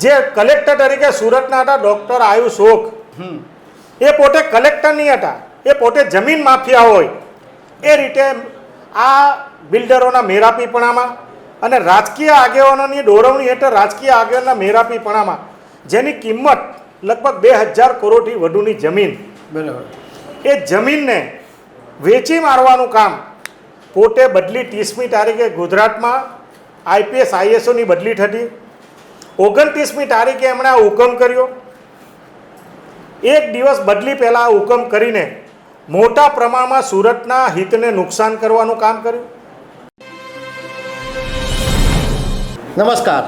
જે કલેક્ટર તરીકે સુરતના હતા ડૉક્ટર ઓક. હમ. એ પોતે કલેક્ટર નહીં હતા. એ પોતે જમીન માફિયા હોય. એ રીતે આ બિલ્ડરોના મેરાપીપણામાં અને રાજકીય આગેવાનોની દોરવણી હેઠળ રાજકીય આગેવાનના મેરાપીપણામાં જેની કિંમત લગભગ બે હજાર કરોડથી વધુની જમીન. બરાબર. એ જમીનને વેચી મારવાનું કામ પોતે બદલી ત્રીસમી તારીખે ગુજરાતમાં આઈપીએસ આઈએસઓની બદલી થતી. ઓગણત્રીસમી તારીખે એમણે આ હુકમ કર્યો. એક દિવસ બદલી પહેલાં આ હુકમ કરીને મોટા પ્રમાણમાં સુરતના હિતને નુકસાન કરવાનું કામ કર્યું. નમસ્કાર.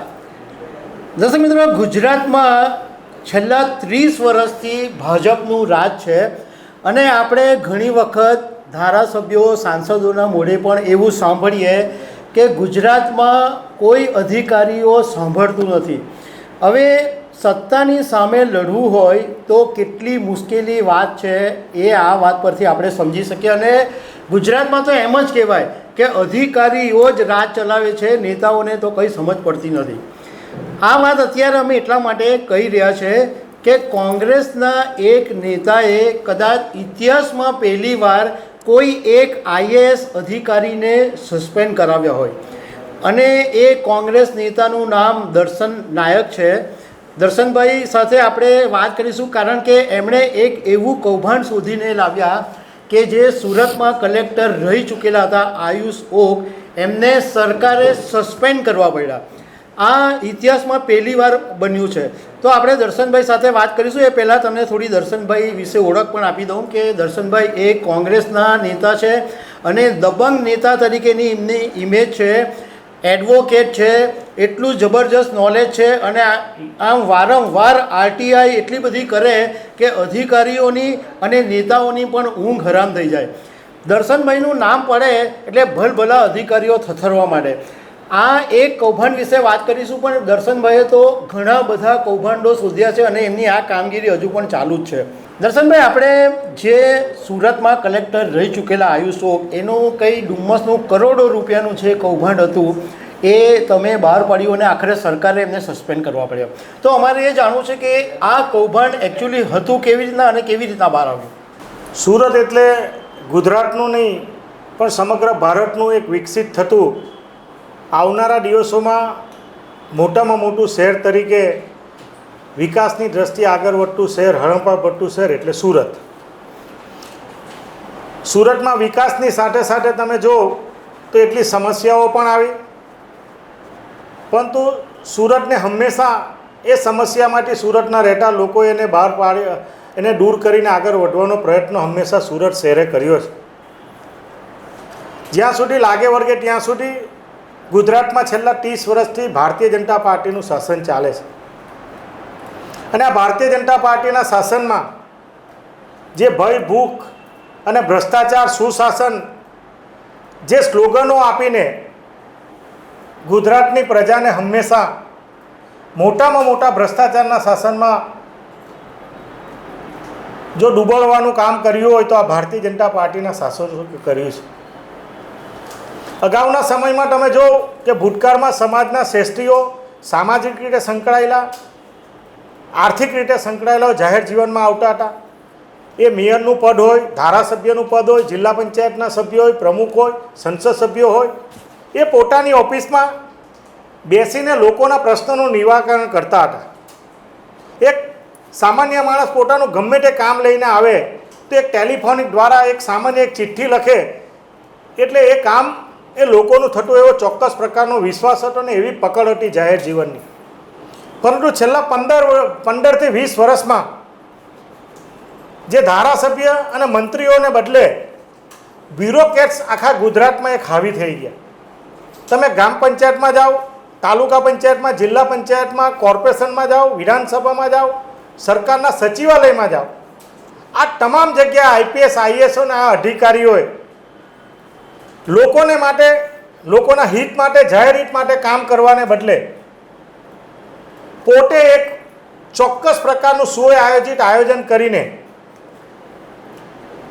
દર્શક મિત્રો, ગુજરાતમાં છેલ્લા ત્રીસ વર્ષથી ભાજપનું રાજ છે અને આપણે ઘણી વખત ધારાસભ્યો, સાંસદોના મોઢે પણ એવું સાંભળીએ કે ગુજરાતમાં કોઈ અધિકારીઓ સાંભળતું નથી. હવે સત્તાની સામે લડવું હોય તો કેટલી મુશ્કેલી વાત છે એ આ વાત પરથી આપણે સમજી શકીએ અને ગુજરાતમાં તો એમ જ કહેવાય કે અધિકારીઓ જ રાજ ચલાવે છે, નેતાઓને તો કંઈ સમજ પડતી નથી. આ વાત અત્યારે અમે એટલા માટે કહી રહ્યા છે કે કોંગ્રેસના એક નેતાએ કદાચ ઇતિહાસમાં પહેલીવાર કોઈ એક આઈએએસ અધિકારીને સસ્પેન્ડ કરાવ્યા હોય. અને એ કોંગ્રેસ નેતાનું નામ દર્શન નાયક છે. દર્શનભાઈ સાથે આપણે વાત કરીશું કારણ કે એમણે એક એવું કૌભાંડ શોધીને લાવ્યા કે જે સુરતમાં કલેક્ટર રહી ચૂકેલા હતા આયુષ ઓક. એમને સરકારે સસ્પેન્ડ કરવા પડ્યા. આ ઇતિહાસમાં પહેલી વાર બન્યું છે. તો આપણે દર્શનભાઈ સાથે વાત કરીશું. એ પહેલાં તમને થોડી દર્શનભાઈ વિશે ઓળખ પણ આપી દઉં કે દર્શનભાઈ એ કોંગ્રેસના નેતા છે અને દબંગ નેતા તરીકેની એમની ઇમેજ છે. એડવોકેટ છે, એટલું જબરજસ્ત નોલેજ છે અને આમ વારંવાર આરટીઆઈ એટલી બધી કરે કે અધિકારીઓની અને નેતાઓની પણ ઊંઘ હરામ થઈ જાય. દર્શનભાઈનું નામ પડે એટલે ભલભલા અધિકારીઓ થથરવા માંડે. આ એક કૌભાંડ વિશે વાત કરીશું, પણ દર્શનભાઈએ તો ઘણા બધા કૌભાંડો શોધ્યા છે અને એમની આ કામગીરી હજુ પણ ચાલુ જ છે. દર્શનભાઈ, આપણે જે સુરતમાં કલેક્ટર રહી ચૂકેલા આયુષો, એનું કંઈ ડુમ્મસનું કરોડો રૂપિયાનું જે કૌભાંડ હતું, એ તમે બહાર પાડ્યું અને આખરે સરકારે એમને સસ્પેન્ડ કરવા પડ્યો. તો અમારે એ જાણવું છે કે આ કૌભાંડ એકચ્યુઅલી હતું કેવી રીતના અને કેવી રીતના બહાર આવ્યું? સુરત એટલે ગુજરાતનું નહીં, પણ સમગ્ર ભારતનું એક વિકસિત થતું આવનારા દિવસોમાં મોટામાં મોટું શહેર તરીકે વિકાસની દ્રષ્ટિએ આગળ વધતું શહેર હરણપા વધતું શહેર એટલે સુરત. સુરતમાં વિકાસની સાથે સાથે તમે જો તો એટલી સમસ્યાઓ પણ આવી. પરંતુ સુરતને હંમેશા એ સમસ્યામાંથી સુરતના રહેતા લોકો એને બહાર પાડી, એને દૂર કરીને આગળ વધવાનો પ્રયત્ન હંમેશા સુરત શહેરે કર્યો છે. જ્યાં સુધી લાગે વર્ગે ત્યાં સુધી ગુજરાતમાં છેલ્લા ત્રીસ વર્ષથી ભારતીય જનતા પાર્ટીનું શાસન ચાલે છે. અને આ ભારતીય જનતા પાર્ટીના શાસનમાં જે ભય, ભૂખ અને ભ્રષ્ટાચાર, સુશાસન જે સ્લોગનો આપીને ગુજરાતની પ્રજાને હંમેશા મોટામાં મોટા ભ્રષ્ટાચારના શાસનમાં જો ડૂબળવાનું કામ કર્યું હોય તો આ ભારતીય જનતા પાર્ટીના શાસન કર્યું છે. અગાઉના સમયમાં તમે જો કે ભૂતકાળમાં સમાજના શ્રેષ્ઠીઓ સામાજિક રીતે સંકળાયેલા, આર્થિક રીતે સંકળાયેલા જાહેર જીવનમાં આવતા હતા. એ મેયરનું પદ હોય, ધારાસભ્યનું પદ હોય, જિલ્લા પંચાયતના સભ્યો હોય, પ્રમુખ હોય, સંસદ સભ્યો હોય, એ પોતાની ઓફિસમાં બેસીને લોકોના પ્રશ્નોનું નિવારણ કરતા હતા. એક સામાન્ય માણસ પોતાનું ગમે તે કામ લઈને આવે, તો એક ટેલિફોનિક દ્વારા એક સામાન્ય એક ચિઠ્ઠી લખે, એટલે એ કામ એ લોકોનું થતું એવો ચોક્કસ પ્રકારનો વિશ્વાસ હતો ને એવી પકડ હતી જાહેર જીવનની. પરંતુ છેલ્લા પંદર પંદરથી વીસ વર્ષમાં જે ધારાસભ્ય અને મંત્રીઓને બદલે બ્યુરોક્રેટ્સ આખા ગુજરાતમાં એક હાવી થઈ ગયા. તમે ગ્રામ પંચાયતમાં જાઓ, તાલુકા પંચાયતમાં, જિલ્લા પંચાયતમાં, કોર્પોરેશનમાં જાઓ, વિધાનસભામાં જાઓ, સરકારના સચિવાલયમાં જાઓ. આ તમામ જગ્યાએ આઈપીએસ આઈએસઓના આ અધિકારીઓએ લોકોને માટે, લોકોના હિત માટે, જાહેર હિત માટે કામ કરવાને બદલે પોતે એક ચોક્કસ પ્રકારનું સુએ આયોજિત આયોજન કરીને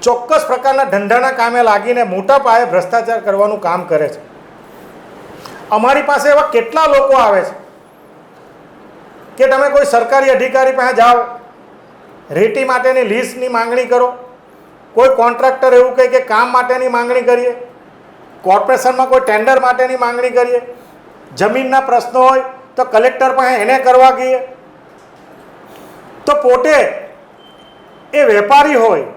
ચોક્કસ પ્રકારના ધંધાના કામે લાગીને મોટા પાયે ભ્રષ્ટાચાર કરવાનું કામ કરે છે. અમારી પાસે એવા કેટલા લોકો આવે છે કે તમે કોઈ સરકારી અધિકારી પાસે જાઓ રેતી માટેની લીઝની માંગણી કરો, કોઈ કોન્ટ્રાક્ટર એવું કહે કે કામ માટેની માંગણી કરીએ કોર્પોરેશનમાં કોઈ ટેન્ડર માટેની માંગણી કરીએ, જમીનના પ્રશ્નો હોય તો કલેક્ટર પાસે એને કરવા ગઈએ તો પોતે એ વેપારી હોય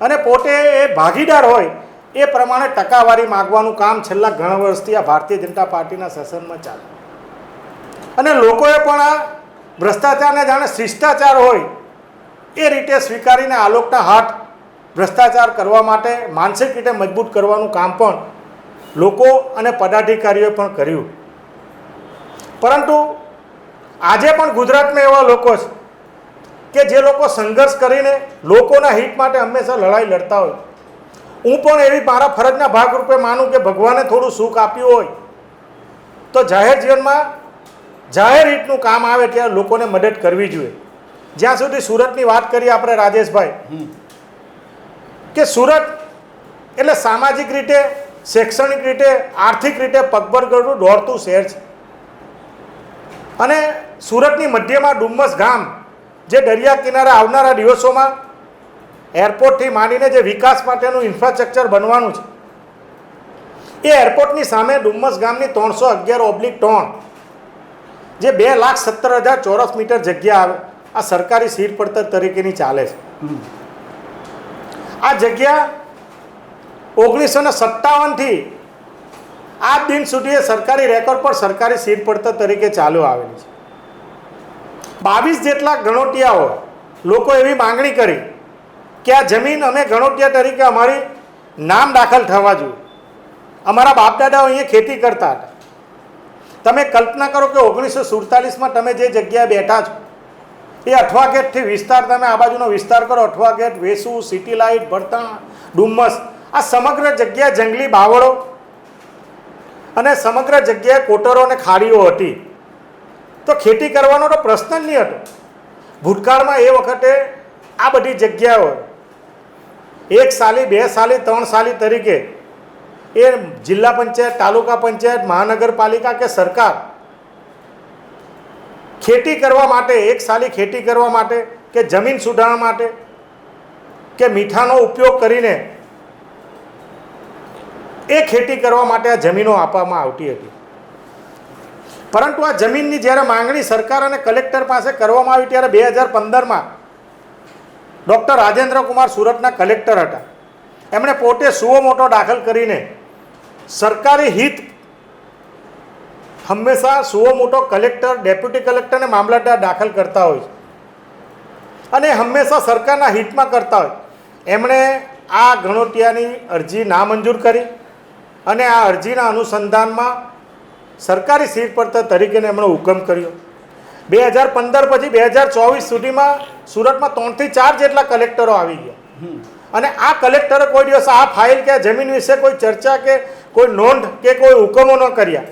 અને પોતે એ ભાગીદાર હોય, એ પ્રમાણે ટકાવારી માગવાનું કામ છેલ્લા ઘણા વર્ષથી આ ભારતીય જનતા પાર્ટીના શાસનમાં ચાલે. અને લોકોએ પણ આ ભ્રષ્ટાચારને જાણે શિષ્ટાચાર હોય, એ રીતે સ્વીકારીને આલોકના હાથ ભ્રષ્ટાચાર કરવા માટે માનસિક રીતે મજબૂત કરવાનું કામ પણ લોકો અને પદાધિકારીઓએ પણ કર્યું. પરંતુ આજે પણ ગુજરાતમાં એવા લોકો છે કે જે લોકો સંઘર્ષ કરીને લોકોના હિત માટે હંમેશા લડાઈ લડતા હોય. હું પણ એવી મારા ફરજના ભાગરૂપે માનું કે ભગવાને થોડું સુખ આપ્યું હોય તો જાહેર જીવનમાં જાહેર હિતનું કામ આવે ત્યારે લોકોને મદદ કરવી જોઈએ. જ્યાં સુધી સુરતની વાત કરીએ આપણે રાજેશભાઈ કે સુરત એટલે સામાજિક રીતે શૈક્ષણિક રીતે આર્થિક રીતે પગભર કરતું દોડતું શહેર છે. અને સુરતની મધ્યમાં ડુમ્મસ ગામ જે દરિયા કિનારે આવનારા દિવસોમાં એરપોર્ટથી માંડીને જે વિકાસ માટેનું ઇન્ફ્રાસ્ટ્રક્ચર બનવાનું છે. એ એરપોર્ટની સામે ડુમ્મસ ગામની ત્રણસો અગિયાર ઓબ્લિક ટોન જે બે લાખ સત્તર હજાર ચોરસ મીટર જગ્યા આ સરકારી સીટ પડતર તરીકેની ચાલે છે. આ જગ્યા ઓગણીસો ને સત્તાવનથી આ દિન સુધી સરકારી રેકોર્ડ પર સરકારી સીટ પડતર તરીકે ચાલુ આવેલી છે. બાવીસ જેટલા ગણોટિયાઓ લોકો એવી માંગણી કરી કે આ જમીન અમે ગણોટિયા તરીકે અમારી નામ દાખલ થવા જોઈએ. અમારા બાપદાદાઓ અહીંયા ખેતી કરતા હતા. તમે કલ્પના કરો કે ઓગણીસો સુડતાલીસમાં તમે જે જગ્યાએ બેઠા છો, એ અઠવા ગેટથી વિસ્તાર, તમે આ બાજુનો વિસ્તાર કરો, Athwa gate, Vesu, city light ભરતાણ Dumas આ સમગ્ર જગ્યા જંગલી બાવળો અને સમગ્ર જગ્યાએ કોટરો અને ખાડીઓ હતી. તો ખેતી કરવાનો તો પ્રશ્ન જ નહીં હતો. ભૂતકાળમાં એ વખતે આ બધી જગ્યાઓ એક સાલી, બે સાલી, ત્રણ સાલી તરીકે એ જિલ્લા પંચાયત, તાલુકા પંચાયત, મહાનગરપાલિકા કે સરકાર ખેતી કરવા માટે, એક સાલી ખેતી કરવા માટે કે જમીન સુધારવા માટે કે મીઠાનો ઉપયોગ કરીને એ ખેતી કરવા માટે આ જમીનો આપવામાં આવતી હતી. પરંતુ આ જમીનની જ્યારે માંગણી સરકાર અને કલેક્ટર પાસે કરવામાં આવી ત્યારે બે હજાર પંદરમાં ડૉક્ટર રાજેન્દ્ર કુમાર સુરતના કલેક્ટર હતા. એમણે પોતે સુઓ મોટો દાખલ કરીને સરકારી હિત હંમેશા સુઓ મોટો કલેક્ટર, ડેપ્યુટી કલેક્ટરને મામલતદાર દાખલ કરતા હોય અને હંમેશા સરકારના હિતમાં કરતા હોય. એમણે આ ગણોટિયાની અરજી નામંજૂર કરી. અને આ અરજીના અનુસંધાનમાં સરકારી સીટ પડતર તરીકેનો એમણે હુકમ કર્યો. બે હજાર પંદર પછી બે હજાર ચોવીસ સુધીમાં સુરતમાં ત્રણથી ચાર જેટલા કલેક્ટરો આવી ગયા. અને આ કલેક્ટરે કોઈ દિવસ આ ફાઇલ કે આ જમીન વિશે કોઈ ચર્ચા કે કોઈ નોંધ કે કોઈ હુકમો ન કર્યા.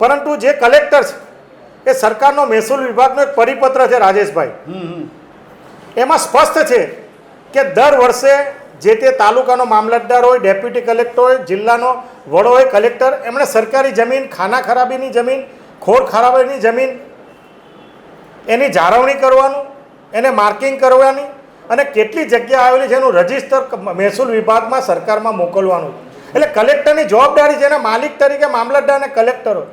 પરંતુ જે કલેક્ટર છે એ સરકારનો મહેસૂલ વિભાગનો એક પરિપત્ર છે રાજેશભાઈ. એમાં સ્પષ્ટ છે કે દર વર્ષે જે તે તાલુકાનો મામલતદાર હોય ડેપ્યુટી કલેક્ટર હોય જિલ્લાનો વડો હોય કલેક્ટર એમણે સરકારી જમીન ખાના ખરાબીની જમીન ખોડ ખરાબીની જમીન એની જાળવણી કરવાનું એને માર્કિંગ કરવાની અને કેટલી જગ્યા આવેલી છે એનું રજિસ્ટર મહેસૂલ વિભાગમાં સરકારમાં મોકલવાનું. એટલે કલેક્ટરની જવાબદારી છે એના માલિક તરીકે મામલતદાર અને કલેક્ટરો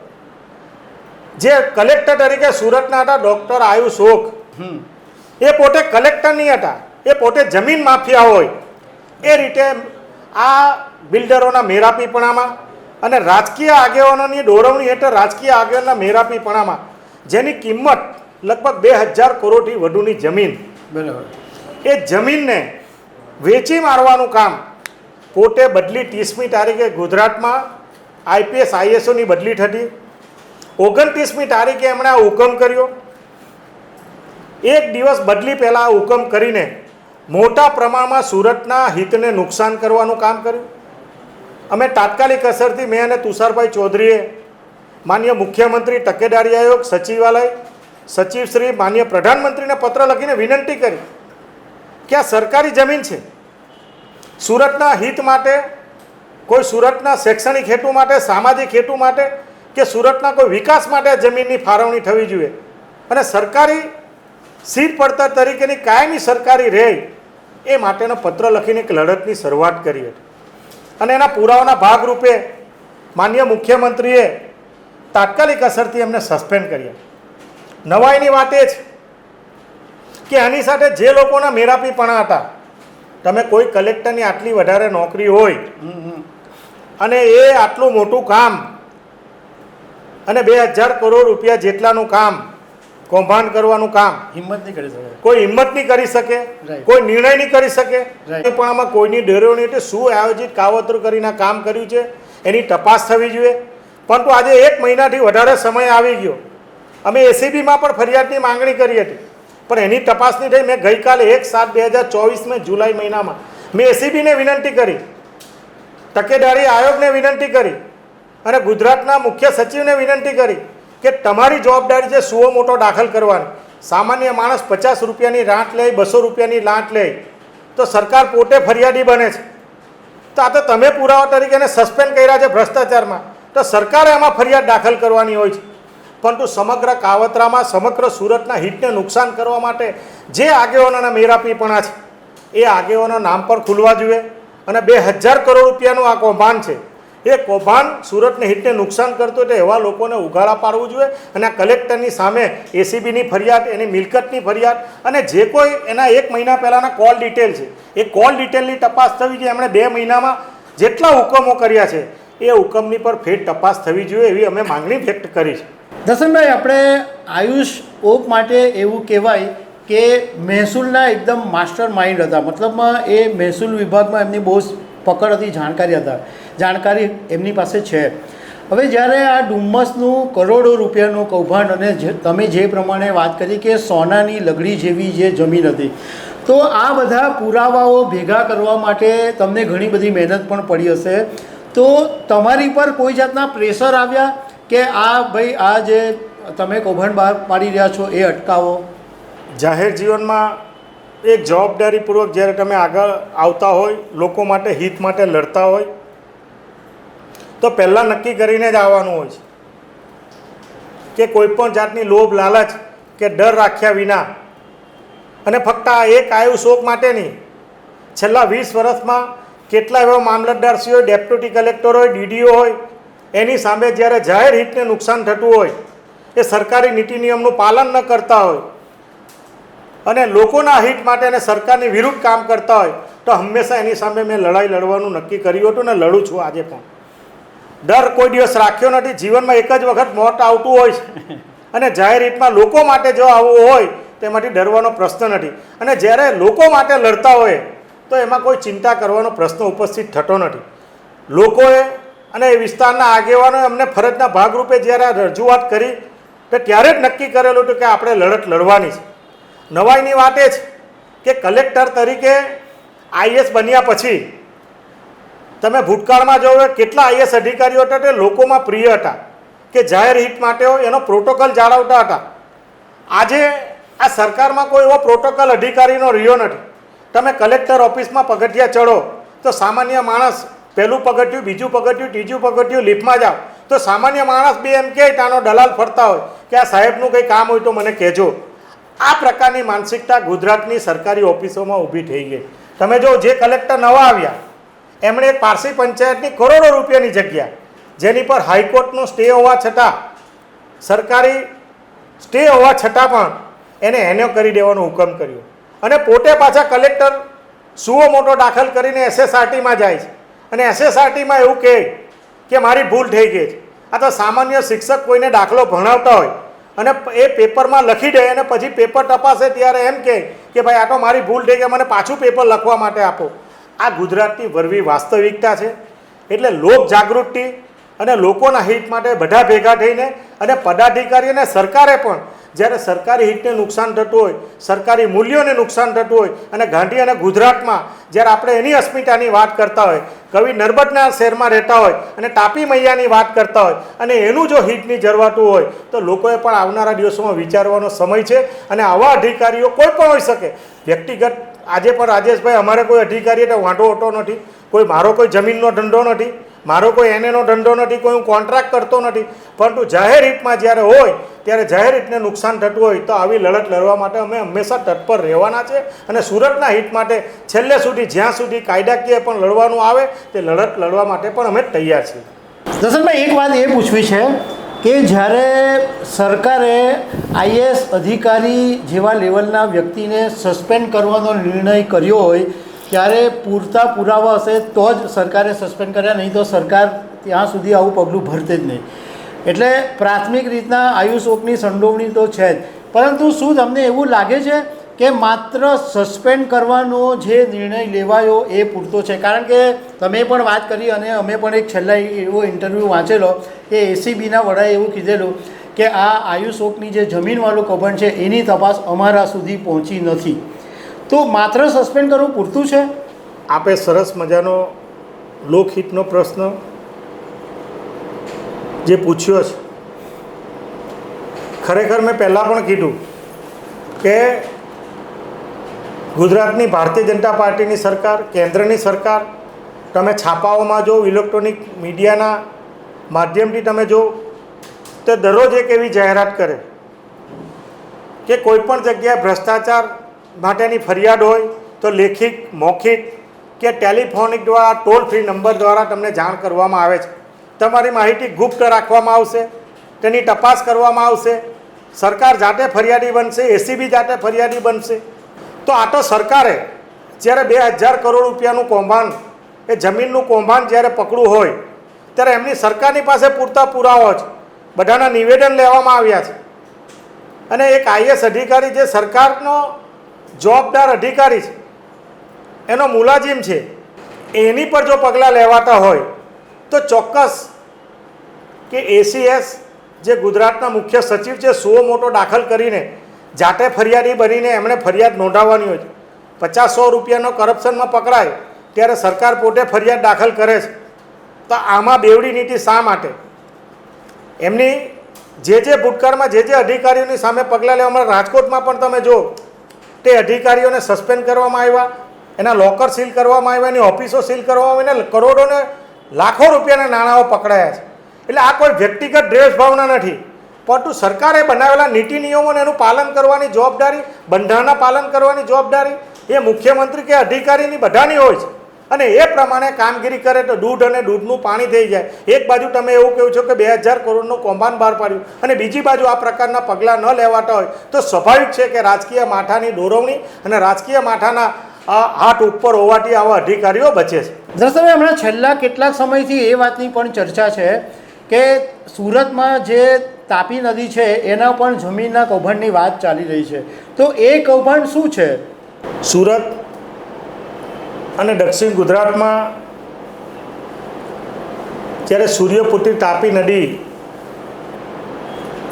જે કલેક્ટર તરીકે સુરતના હતા ડૉક્ટર આયુષ શોખ એ પોતે કલેક્ટર નહીં હતા. એ પોતે જમીન માફિયા હોય. એ રીતે આ બિલ્ડરોના મેરાપીપણામાં અને રાજકીય આગેવાનોની દોરવણી હેઠળ રાજકીય આગેવાનના મેરાપીપણામાં જેની કિંમત લગભગ બે હજાર કરોડથી વધુની જમીન. બરાબર. એ જમીનને વેચી મારવાનું કામ પોતે બદલી ત્રીસમી તારીખે ગુજરાતમાં આઈપીએસ આઈએસઓની બદલી થતી. ઓગણત્રીસમી તારીખે એમણે આ હુકમ કર્યો. એક દિવસ બદલી પહેલાં આ હુકમ કરીને મોટા પ્રમાણમાં સુરતના હિતને નુકસાન કરવાનું કામ કર્યું. અમે તાત્કાલિક અસરથી મેં અને તુષારભાઈ ચૌધરીએ માન્ય મુખ્યમંત્રી તકેદારી આયોગ, સચિવાલય, સચિવ શ્રી, માન્ય પ્રધાનમંત્રીને પત્ર લખીને વિનંતી કરી કે આ સરકારી જમીન છે. સુરતના હિત માટે, કોઈ સુરતના શૈક્ષણિક હેતુ માટે, સામાજિક હેતુ માટે કે સુરતના કોઈ વિકાસ માટે જમીનની ફાળવણી થવી જોઈએ. અને સરકારી સીટ પડતર તરીકેની કાયમી સરકારી રહે એ માટેનો પત્ર લખીને એક લડતની શરૂઆત કરી હતી. અને એના પુરાવાના ભાગરૂપે માન્ય મુખ્યમંત્રીએ તાત્કાલિક અસરથી એમને સસ્પેન્ડ કર્યા. નવાઈની વાત એ છે કે આની સાથે જે લોકોના મેરાપીપણા હતા, તમે કોઈ કલેક્ટરની આટલી વધારે નોકરી હોય અને એ આટલું મોટું કામ અને બે હજાર કરોડ રૂપિયા જેટલાનું કામ કૌભાંડ કરવાનું કામ. હિંમત નહીં કરી શકે. કોઈ હિંમત નહીં કરી શકે કોઈ નિર્ણય નહીં કરી શકે. પણ આમાં કોઈની ડેરવણી એટલે શું આયોજિત કાવતરું કરીને કામ કર્યું છે એની તપાસ થવી જોઈએ. પરંતુ આજે એક મહિનાથી વધારે સમય આવી ગયો. અમે એસીબીમાં પણ ફરિયાદની માંગણી કરી હતી. પણ એની તપાસ નહીં થઈ મેં ગઈકાલે એક સાત બે હજાર ચોવીસમાં જુલાઈ મહિનામાં મેં એસીબીને વિનંતી કરી. તકેદારી આયોગને વિનંતી કરી. અને ગુજરાતના મુખ્ય સચિવને વિનંતી કરી. કે તમારી જવાબદારી છે સુઓ મોટો દાખલ કરવાની. સામાન્ય માણસ પચાસ રૂપિયાની રાંટ લે, બસો રૂપિયાની લાંટ લે, તો સરકાર પોતે ફરિયાદી બને છે. તો આ તો તમે પુરાવા તરીકે એને સસ્પેન્ડ કર્યા છે ભ્રષ્ટાચારમાં. તો સરકારે એમાં ફરિયાદ દાખલ કરવાની હોય છે. પરંતુ સમગ્ર કાવતરામાં, સમગ્ર સુરતના હિતને નુકસાન કરવા માટે જે આગેવાનોના મેરાપીપણા છે, એ આગેવાનો નામ પર ખુલવા જોઈએ. અને બે હજાર કરોડ રૂપિયાનું આ કૌભાંડ છે. એ કૌભાંડ સુરતને હિતને નુકસાન કરતું એટલે એવા લોકોને ઉઘાડા પાડવું જોઈએ અને આ કલેક્ટરની સામે એસીબીની ફરિયાદ, એની મિલકતની ફરિયાદ અને જે કોઈ એના એક મહિના પહેલાંના કોલ ડિટેલ છે, એ કોલ ડિટેલની તપાસ થવી જોઈએ. એમણે બે મહિનામાં જેટલા હુકમો કર્યા છે, એ હુકમની પર ફેર તપાસ થવી જોઈએ એવી અમે માંગણી વ્યક્ત કરી છે. દર્શનભાઈ, આપણે આયુષ ઓપ માટે એવું કહેવાય કે મહેસૂલના એકદમ માસ્ટર માઇન્ડ હતા. મતલબમાં એ મહેસૂલ વિભાગમાં એમની બહુ પકડ હતી, જાણકારી હતા. જાણકારી એમની પાસે છે. હવે જ્યારે આ ડુમ્મસનું કરોડો રૂપિયાનું કૌભાંડ અને તમે જે પ્રમાણે વાત કરી કે સોનાની લગડી જેવી જે જમીન હતી, તો આ બધા પુરાવાઓ ભેગા કરવા માટે તમને ઘણી બધી મહેનત પણ પડી હશે. તો તમારી પર કોઈ જાતના પ્રેશર આવ્યા કે આ ભાઈ, આ જે તમે કૌભાંડ બહાર પાડી રહ્યા છો એ અટકાવો? જાહેર જીવનમાં એક જવાબદારીપૂર્વક જ્યારે તમે આગળ આવતા હોય, લોકો માટે, હિત માટે લડતા હોય તો પહેલાં નક્કી કરીને જ આવવાનું હોય છે. કે કોઈ પણ જાતની લોભ, લાલચ કે ડર રાખ્યા વિના. અને ફક્ત આ એક આયુ શોક માટે નહીં છેલ્લા વીસ વર્ષમાં કેટલા એવા મામલતદારશ્રી હોય ડેપ્યુટી કલેક્ટર હોય, ડીડીઓ હોય, એની સામે જ્યારે જાહેર હિતને નુકસાન થતું હોય, એ સરકારી નીતિ નિયમનું પાલન ન કરતા હોય, અને લોકોના હિત માટે અને સરકારની વિરુદ્ધ કામ કરતા હોય, તો હંમેશા એની સામે મેં લડાઈ લડવાનું નક્કી કર્યું હતું ને લડું છું આજે પણ. ડર કોઈ દિવસ રાખ્યો નથી. જીવનમાં એક જ વખત મોત આવતું હોય છે. અને જાહેર હિતમાં લોકો માટે જો આવવું હોય તેમાંથી ડરવાનો પ્રશ્ન નથી. અને જ્યારે લોકો માટે લડતા હોય, તો એમાં કોઈ ચિંતા કરવાનો પ્રશ્ન ઉપસ્થિત થતો નથી. લોકોએ અને એ વિસ્તારના આગેવાનોએ અમને ફરજના ભાગરૂપે જ્યારે રજૂઆત કરી, તો ત્યારે જ નક્કી કરેલું હતું કે આપણે લડત લડવાની છે. નવાઈની વાત એ છે કે કલેક્ટર તરીકે આઈએસ બન્યા પછી તમે ભૂતકાળમાં જોવો કેટલા આઈએસ અધિકારીઓ હતા તે લોકોમાં પ્રિય હતા કે જાહેર હિત માટે એનો પ્રોટોકોલ જાળવતા હતા. આજે આ સરકારમાં કોઈ એવો પ્રોટોકોલ અધિકારીનો રહ્યો નથી. તમે કલેક્ટર ઓફિસમાં પગથિયા ચડો, તો સામાન્ય માણસ પહેલું પગથિયું, બીજું પગથિયું, ત્રીજું પગથિયું લિફ્ટમાં જાઓ. તો સામાન્ય માણસ બી એમ કે ત્યાંનો દલાલ ફરતા હોય કે આ સાહેબનું કંઈ કામ હોય તો મને કહેજો. આ પ્રકારની માનસિકતા ગુજરાતની સરકારી ઓફિસોમાં ઊભી થઈ ગઈ. તમે જો જે કલેક્ટર નવા આવ્યા એમણે પારસી પંચાયતની કરોડો રૂપિયાની જગ્યા, જેની પર હાઈકોર્ટનો સ્ટે હોવા છતાં, સરકારી સ્ટે હોવા છતાં પણ એને એનો કરી દેવાનો હુકમ કર્યો. અને પોતે પાછા કલેક્ટર સુઓ મોટો દાખલ કરીને એસએસઆરટીમાં જાય છે. અને એસએસઆરટીમાં એવું કહે કે મારી ભૂલ થઈ ગઈ છે. આ તો સામાન્ય શિક્ષક કોઈને દાખલો ભણાવતા હોય અને એ પેપરમાં લખી દે અને પછી પેપર તપાસે ત્યારે એમ કહે કે ભાઈ આ તો મારી ભૂલ થઈ ગઈ, મને પાછું પેપર લખવા માટે આપો. આ ગુજરાતની વરવી વાસ્તવિકતા છે. એટલે લોક જાગૃતિ અને લોકોના હિત માટે બધા ભેગા થઈને અને પદાધિકારી અને સરકારે પણ જ્યારે સરકારી હિતને નુકસાન થતું હોય, સરકારી મૂલ્યોને નુકસાન થતું હોય અને ગાંધી અને ગુજરાતમાં જ્યારે આપણે એની અસ્મિતાની વાત કરતા હોય, કવિ નર્મદના શહેરમાં રહેતા હોય અને તાપી મૈયાની વાત કરતા હોય અને એનું જો હિતની જરૂરતું હોય, તો લોકોએ પણ આવનારા દિવસોમાં વિચારવાનો સમય છે અને આવા અધિકારીઓ કોઈ પણ હોઈ શકે. વ્યક્તિગત આજે પણ રાજેશભાઈ અમારે કોઈ અધિકારી એટલે વાંધો હોતો નથી, કોઈ મારો કોઈ જમીનનો ધંધો નથી મારો કોઈ એનેનો ધંધો નથી, કોઈ હું કોન્ટ્રાક્ટ કરતો નથી. પરંતુ જાહેર હિતમાં જ્યારે હોય, ત્યારે જાહેર હિતને નુકસાન થતું હોય, તો આવી લડત લડવા માટે અમે હંમેશા તત્પર રહેવાના છે અને સુરતના હિત માટે છેલ્લે સુધી, જ્યાં સુધી કાયદાકીય પણ લડવાનું આવે, તે લડત લડવા માટે પણ અમે તૈયાર છીએ. દર્શનભાઈ, એક વાત એ પૂછવી છે કે જ્યારે સરકારે આઈએએસ અધિકારી જેવા લેવલના વ્યક્તિને સસ્પેન્ડ કરવાનો નિર્ણય કર્યો હોય ત્યારે પૂરતા પુરાવા હશે તો જ સરકારે સસ્પેન્ડ કર્યા, નહીં તો સરકાર ત્યાં સુધી આવું પગલું ભરતે જ નહીં. એટલે પ્રાથમિક રીતના આયુષ ઓકની સંડોવણી તો છે જ. પરંતુ શું તમને એવું લાગે છે કે માત્ર સસ્પેન્ડ કરવાનો જે નિર્ણય લેવાયો એ પૂરતો છે? કારણ કે તમે પણ વાત કરી અને અમે પણ એક છેલ્લા એવો ઇન્ટરવ્યૂ વાંચેલો કે એસીબીના વડાએ એવું કીધેલું કે આ આયુષ ઓકની જે જમીનવાળું કૌભાંડ છે, એની તપાસ અમારા સુધી પહોંચી નથી. તો માત્ર સસ્પેન્ડ કરવું પૂરતું છે? આપે સરસ મજાનો લોકહિતનો પ્રશ્ન જે પૂછ્યો છે. ખરેખર મેં પહેલાં પણ કીધું કે ગુજરાતની ભારતીય જનતા પાર્ટીની સરકાર, કેન્દ્રની સરકાર, તમે છાપાઓમાં જો ઇલેક્ટ્રોનિક મીડિયાના માધ્યમથી તમે જો, તો દરરોજ એક એવી જાહેરાત કરે કે કોઈ પણ જગ્યાએ ભ્રષ્ટાચાર માટેની ફરિયાદ હોય તો લેખિત, મૌખિક કે ટેલિફોનિક દ્વારા, ટોલ ફ્રી નંબર દ્વારા તમને જાણ કરવામાં આવે છે. તમારી માહિતી ગુપ્ત રાખવામાં આવશે, તેની તપાસ કરવામાં આવશે, સરકાર જાતે ફરિયાદી બનશે, એસીબી જાતે ફરિયાદી બનશે. તો આ તો સરકારે જ્યારે બે હજાર કરોડ રૂપિયાનું કૌભાંડ, એ જમીનનું કૌભાંડ જ્યારે પકડવું હોય, ત્યારે એમની સરકારની પાસે પૂરતા પુરાવા છે. બધાના નિવેદન લેવામાં આવ્યા છે. અને એક આઈએસ અધિકારી જે સરકારનો જવાબદાર અધિકારી છે. એનો મુલાજિમ છે. એની પર જો પગલાં લેવાતા હોય, તો ચોક્કસ કે એસીએસ જે ગુજરાતના મુખ્ય સચિવ છે સો મોટો દાખલ કરીને જાતે ફરિયાદી બનીને એમણે ફરિયાદ નોંધાવવાની હોય છે. પચાસ સો રૂપિયાનો કરપ્શનમાં પકડાય, ત્યારે સરકાર પોતે ફરિયાદ દાખલ કરે છે. તો આમાં બેવડી નીતિ શા માટે? એમની જે જે ભૂતકાળમાં જે જે અધિકારીઓની સામે પગલાં લેવામાં રાજકોટમાં પણ તમે જો તે અધિકારીઓને સસ્પેન્ડ કરવામાં આવ્યા, એના લોકર સીલ કરવામાં આવ્યા, એની ઓફિસો સીલ કરવામાં આવીને કરોડોને, લાખો રૂપિયાના નાણાંઓ પકડાયા છે. એટલે આ કોઈ વ્યક્તિગત દ્વેષ ભાવના નથી. પરંતુ સરકારે બનાવેલા નીતિ નિયમોને એનું પાલન કરવાની જવાબદારી, બંધારણના પાલન કરવાની જવાબદારી એ મુખ્યમંત્રી કે અધિકારીની બધાની હોય છે. અને એ પ્રમાણે કામગીરી કરે તો દૂધ અને દૂધનું પાણી થઈ જાય. એક બાજુ તમે એવું કહ્યું છો કે બે હજાર કરોડનું કૌભાંડ બહાર પાડ્યું અને બીજી બાજુ આ પ્રકારના પગલાં ન લેવાતા હોય તો સ્વાભાવિક છે કે રાજકીય માથાની દોરવણી અને રાજકીય માથાના આ હાથ ઉપર હોવાથી આવા અધિકારીઓ બચે છે. દર્શકભાઈ હમણાં છેલ્લા કેટલાક સમયથી એ વાતની પણ ચર્ચા છે કે સુરતમાં જે તાપી નદી છે એના પણ જમીનના કૌભાંડની વાત ચાલી રહી છે. તો એ કૌભાંડ શું છે? સુરત અને દક્ષિણ ગુજરાતમાં જ્યારે સૂર્યપુત્રી તાપી નદી,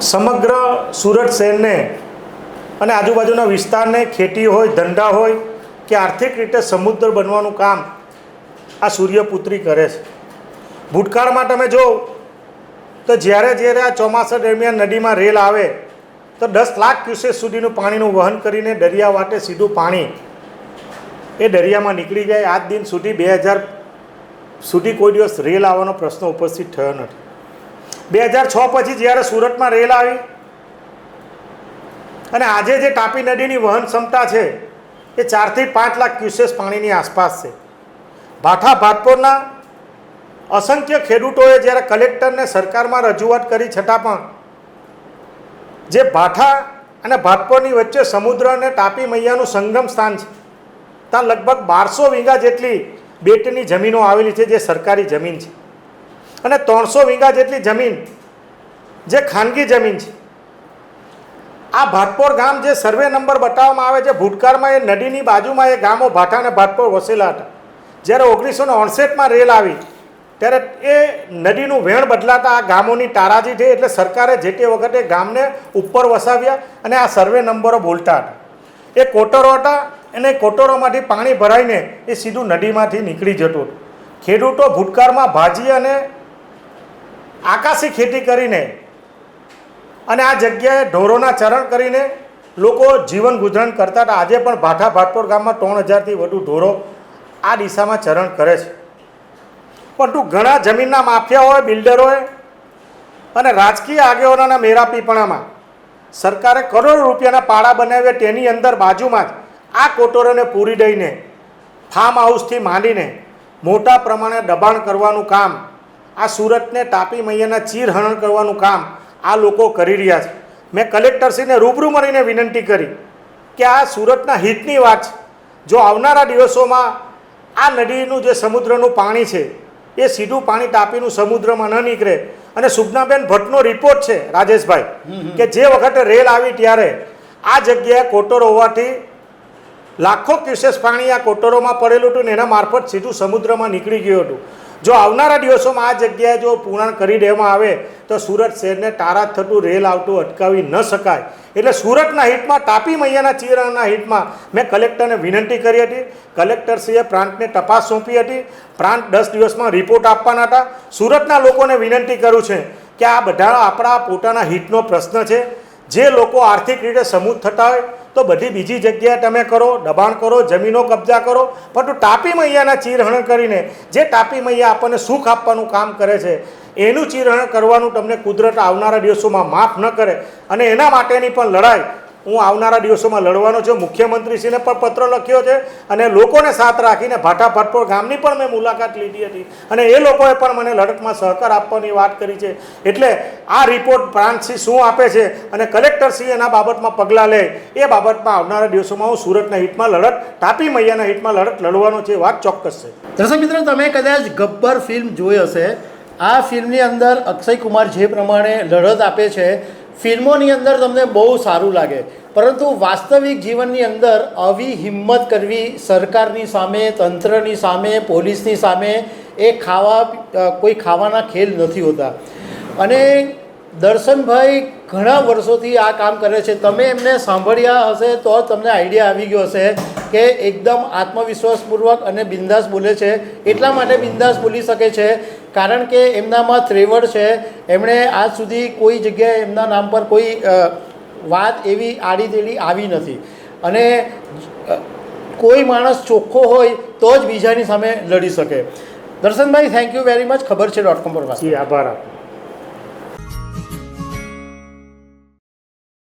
સમગ્ર સુરત શહેરને અને આજુબાજુના વિસ્તારને ખેતી હોય, ધંધા હોય કે આર્થિક રીતે સમુદ્ર બનવાનું કામ આ સૂર્યપુત્રી કરે છે. ભૂતકાળમાં તમે જો તો જ્યારે જ્યારે આ ચોમાસા દરમિયાન નદીમાં રેલ આવે તો દસ લાખ ક્યુસેક સુધીનું પાણીનું વહન કરીને દરિયા વાટે સીધું પાણી એ દરિયામાં નીકળી જાય, આજ દિન સુધી બે હજાર સુધી કોઈ દિવસ રેલ આવવાનો પ્રશ્ન ઉપસ્થિત થયો નથી. બે હજાર છ પછી જ્યારે સુરતમાં રેલ આવી, અને આજે જે તાપી નદીની વહન ક્ષમતા છે, એ ચારથી પાંચ લાખ ક્યુસેસ પાણીની આસપાસ છે. ભાઠા ભાતપોરના અસંખ્ય ખેડૂતોએ જ્યારે કલેક્ટરને સરકારમાં રજૂઆત કરી, છતાં પણ જે ભાઠા અને ભાતપોરની વચ્ચે સમુદ્ર અને તાપી મૈયાનું સંગમ સ્થાન છે ત્યાં લગભગ બારસો વીંગા જેટલી બેટની જમીનો આવેલી છે, જે સરકારી જમીન છે. અને ત્રણસો વીંગા જેટલી જમીન જે ખાનગી જમીન છે. આ ભાટપોર ગામ જે સર્વે નંબર બતાવવામાં આવે છે, ભૂતકાળમાં એ નદીની બાજુમાં એ ગામો ભાટા અને ભાટપોર વસેલા હતા. જ્યારે ઓગણીસો ને અડસઠમાં રેલ આવી, ત્યારે એ નદીનું વેણ બદલાતા આ ગામોની તારાજી થઈ એટલે સરકારે જે તે વખતે ગામને ઉપર વસાવ્યા અને આ સર્વે નંબરો બોલતા હતા. એ કોટરો હતા અને એ કોટરોમાંથી પાણી ભરાઈને એ સીધું નદીમાંથી નીકળી જતું ખેડૂતો ભૂતકાળમાં ભાજી અને આકાશી ખેતી કરીને અને આ જગ્યાએ ઢોરોના ચરણ કરીને લોકો જીવન ગુજરાન કરતા હતા. આજે પણ ભાઠા ભાટપોર ગામમાં ત્રણ હજારથી વધુ ઢોરો આ દિશામાં ચરણ કરે છે. પરંતુ ઘણા જમીનના માફિયાઓએ, બિલ્ડરોએ અને રાજકીય આગેવાનોના મેરાપીપણામાં સરકારે કરોડો રૂપિયાના પાડા બનાવ્યા. તેની અંદર બાજુમાં જ આ કોટરોને પૂરી દઈને ફાર્મ હાઉસથી માંડીને મોટા પ્રમાણે દબાણ કરવાનું કામ આ સુરતને તાપી મૈયાના ચીરહરણ કરવાનું કામ આ લોકો કરી રહ્યા છે. મેં કલેક્ટરશ્રીને રૂબરૂ મળીને વિનંતી કરી કે આ સુરતના હિતની વાત છે. જો આવનારા દિવસોમાં આ નદીનું જે સમુદ્રનું પાણી છે એ સીધું પાણી તાપીનું સમુદ્રમાં ન નીકળે. અને સુજ્ઞાબેન ભટ્ટનો રિપોર્ટ છે રાજેશભાઈ કે જે વખતે રેલ આવી ત્યારે આ જગ્યાએ કોટરો હોવાથી લાખો ક્યુસેસ પાણી આ કોટરોમાં પડેલું હતું ને એના મારફત સીધું સમુદ્રમાં નીકળી ગયું હતું. જો આવનારા દિવસોમાં આ જગ્યાએ જો પૂર્ણ કરી દેવામાં આવે, તો સુરત શહેરને તારા થતું રેલ આવતું અટકાવી ન શકાય. એટલે સુરતના હિટમાં, તાપી મૈયાના ચીરણના હિટમાં મેં કલેક્ટરને વિનંતી કરી હતી. કલેક્ટરશ્રીએ પ્રાંતને તપાસ સોંપી હતી. પ્રાંત દસ દિવસમાં રિપોર્ટ આપવાના હતા. સુરતના લોકોને વિનંતી કરું છે કે આ બધા આપણા પોતાના હિતનો પ્રશ્ન છે. જે લોકો આર્થિક રીતે સમૂહ થતા હોય તો બધી બીજી જગ્યાએ તમે કરો, દબાણ કરો, જમીનો કબજા કરો. પરંતુ તાપી મૈયાના ચીરહરણ કરીને જે તાપી મૈયા આપણને સુખ આપવાનું કામ કરે છે, એનું ચીરહરણ કરવાનું તમને કુદરત આવનારા દિવસોમાં માફ ન કરે અને એના માટેની પણ લડાઈ હું આવનારા દિવસોમાં લડવાનો છું. મુખ્યમંત્રીશ્રીને પણ પત્ર લખ્યો છે અને લોકોને સાથ રાખીને ભાટા ભટપોર ગામની પણ મેં મુલાકાત લીધી હતી. અને એ લોકોએ પણ મને લડતમાં સહકાર આપવાની વાત કરી છે. એટલે આ રિપોર્ટ પ્રાંતશ્રી શું આપે છે અને કલેક્ટરશ્રી એના બાબતમાં પગલાં લે, એ બાબતમાં આવનારા દિવસોમાં હું સુરતના હિતમાં લડત, તાપી મૈયાના હિતમાં લડત લડવાનો છે વાત ચોક્કસ છે. દર્શક મિત્રો, તમે કદાચ ગબ્બર ફિલ્મ જોઈ હશે. આ ફિલ્મની અંદર અક્ષય કુમાર જે પ્રમાણે લડત આપે છે ફિલ્મોની અંદર તમને બહુ સારું લાગે. પરંતુ વાસ્તવિક જીવનની અંદર આવી હિંમત કરવી સરકારની સામે, તંત્રની સામે, પોલીસની સામે એ ખાવા કોઈ ખાવાના ખેલ નથી હોતા. અને દર્શનભાઈ ઘણા વર્ષોથી આ કામ કરે છે. તમે એમને સાંભળ્યા હશે તો તમને આઈડિયા આવી ગયો હશે કે એકદમ આત્મવિશ્વાસપૂર્વક અને બિંદાસ બોલે છે. એટલા માટે બિંદાસ બોલી શકે છે કારણ કે એમનામાં ત્રેવડ છે. એમણે આજ સુધી કોઈ જગ્યાએ એમના નામ પર કોઈ વાત એવી આડી તેડી આવી નથી. અને કોઈ માણસ ચોખ્ખો હોય તો જ બીજાની સામે લડી શકે. Darshanbhai thank you very much ખબર છે ડોટ કોમ પર વાત. આભાર આપનો.